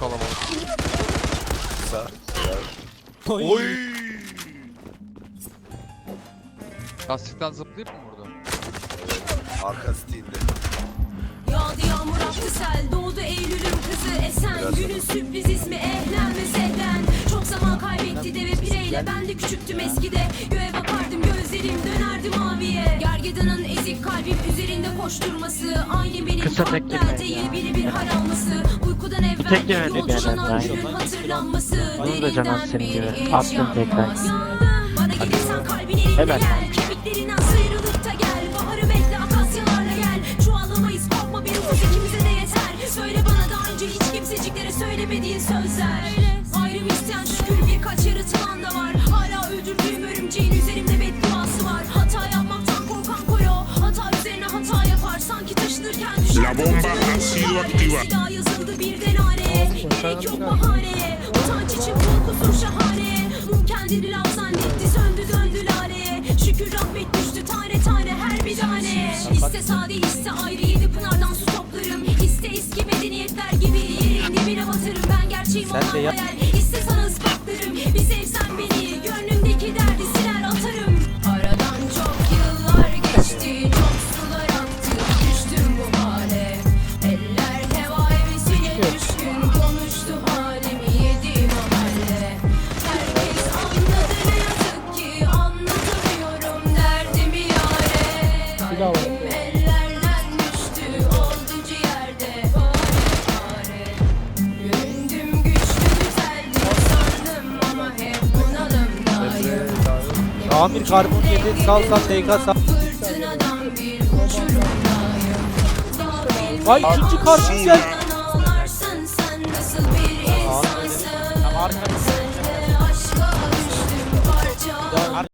kalabalık. Kısa. Oy. Oy. Lastikten zıplayıp mı vurdu? Arka Steam'de. Yağdı yağmur aktı sel Doğdu Eylül'ün kızı Esen Biraz Günün sürpriz ismi Ehlen ve Sehlen Çok zaman kaybetti deve pireyle Ben de küçüktüm eskide Göğe bakardım gözlerim dönerdi maviye Gergedanın ezik kalbim üzerinde koşturması Aynı benim Kısa yeni biri bir hal alması Uykudan evvel tek yemeği yolcu bir canan yerden günün hatırlanması Onu da Derinden senin bir gibi. yanmaz. tekrar. Yandım. Bana gelirsen kalbin elinde Helal. gel Kemiklerinden sıyrılıp da gel Baharı bekle akasyalarla gel Çuvallamayız korkma bir ufuz ikimize de yeter Söyle bana daha önce hiç kimseciklere söylemediğin sözler Ayrım isteyen şükür birkaç yaratılan da var Hala öldürdüğüm örümceğin üzerimde bedduası var Hata yapmaktan korkan koro Hata üzerine hata yapar sanki taşınırken düşer La bomba ha sido activa. Gerek yok bahaneye Utanç için korkusun şahane. Mum kendini lav zannetti söndü döndü laleye Şükür rahmet düştü tane tane her bir tane. İste sade iste ayrı yedi pınardan su toplarım. İste eski medeniyetler gibi yerin dibine batarım Ben gerçeğim yap. hayal. İste sana ispatlarım. Bir sevsen bunalımdayım Amir karbon yedi. Sal sal TK sal. Ay ikinci karşı güzel. Ağlarsın